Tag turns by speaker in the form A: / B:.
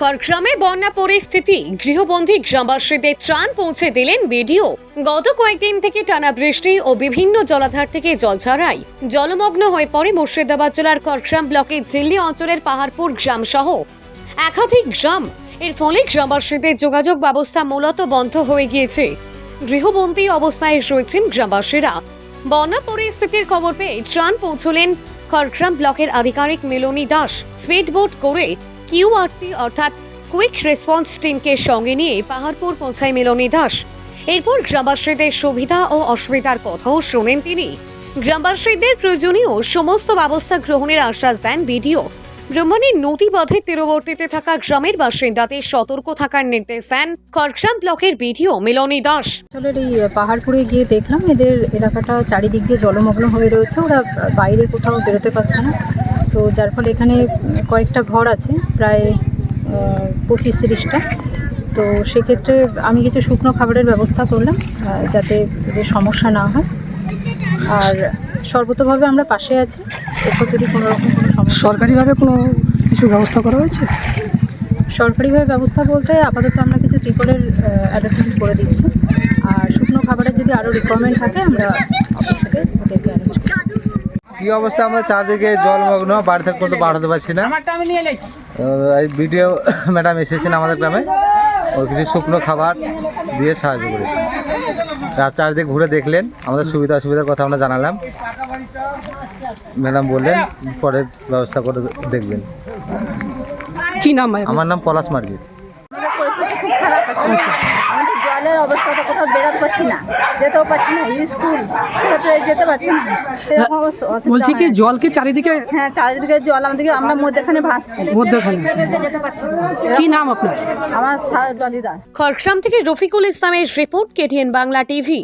A: খড়গ্রামে বন্যা পরিস্থিতি গৃহবন্দী গ্রামবাসীদের ত্রাণ পৌঁছে দিলেন বিডিও। গত কয়েকদিন থেকে টানা বৃষ্টি ও বিভিন্ন জলাধার থেকে জল ছাড়াই জলমগ্ন হয়ে পড়ে মুর্শিদাবাদ জেলার খড়গ্রাম ব্লকের জিল্লি অঞ্চলের পাহাড়পুর গ্রাম সহ একাধিক গ্রাম, এর ফলে গ্রামবাসীদের যোগাযোগ ব্যবস্থা মূলত বন্ধ হয়ে গিয়েছে। গৃহবন্দী অবস্থায় রয়েছেন গ্রামবাসীরা। বন্যা পরিস্থিতির খবর পেয়ে ত্রাণ পৌঁছলেন খড়গ্রাম ব্লকের আধিকারিক মিলনী দাস। স্পিড বোট করে কিউআরটি অর্থাৎ কুইক রেসপন্স টিমকে সঙ্গে নিয়ে পাহাড়পুর পৌঁছায় মিলনী দাস। এরপর গ্রামবাসীদের সুবিধা ও অসুবিধার কথাও শোনেন তিনি। গ্রামবাসীদের প্রয়োজনীয় সমস্ত ব্যবস্থা গ্রহণের আশ্বাস দেন বিডিও। ব্রহ্মণীর নদী বাঁধের তীরবর্তীতে থাকা গ্রামের বাসিন্দাদের সতর্ক থাকার নির্দেশ দেন খড়গ্রাম ব্লকের বিডিও মিলনী দাস।
B: অঞ্চলের এই পাহাড়পুরে গিয়ে দেখলাম, এদের এলাকাটা চারিদিক দিয়ে জলমগ্ন হয়ে রয়েছে। ওরা বাইরে কোথাও বেরোতে পারছে না। তো যার ফলে এখানে কয়েকটা ঘর আছে, প্রায় পঁচিশ তিরিশটা। তো সেক্ষেত্রে আমি কিছু শুকনো খাবারের ব্যবস্থা করলাম যাতে সমস্যা না হয়। আর সর্বতভাবে আমরা পাশে আছি। এরপর যদি কোনো রকম কোনো সমস্যা
C: সরকারিভাবে কোনো কিছু ব্যবস্থা করা হয়েছে?
B: সরকারিভাবে ব্যবস্থা বলতে আপাতত আমরা কিছু ত্রিপলের অ্যাডভার্টাইজ করে দিচ্ছি। আর শুকনো খাবারের যদি আরও রিকোয়ারমেন্ট থাকে আমরা অফিস থেকে ওদেরকে অ্যারেঞ্জ করি
D: কি অবস্থা আমরা চারদিকে জলমগ্ন বাড়ি থেকে কোথাও বার হতে পারছি না। তো এই ভিডিও ম্যাডাম এসেছেন আমাদের গ্রামে। ও কিছু শুকনো খাবার দিয়ে সাহায্য করেছি রাত চারিদিক ঘুরে দেখলেন আমাদের সুবিধা অসুবিধার কথা আমরা জানালাম। ম্যাডাম বললেন পরে ব্যবস্থা করে দেখবেন।
C: কি নাম
D: আমার নাম পলাশ মার্জি
E: জলের অবস্থাটা কোথাও বেরোতে পারছি না যেতেও পারছি না স্কুল যেতে পারছি না। এরকম
C: বলছি কি
E: জলকে
C: জল কি চারিদিকে?
E: হ্যাঁ চারিদিকে জল আমাদেরকে আমরা মধ্যেখানে ভাসছি।
C: মধ্যখানে কি নাম আপনার?
E: আমার সার জলি দাস
A: খড়গ্রাম থেকে রফিকুল ইসলামের রিপোর্ট কেটিএন বাংলা টিভি।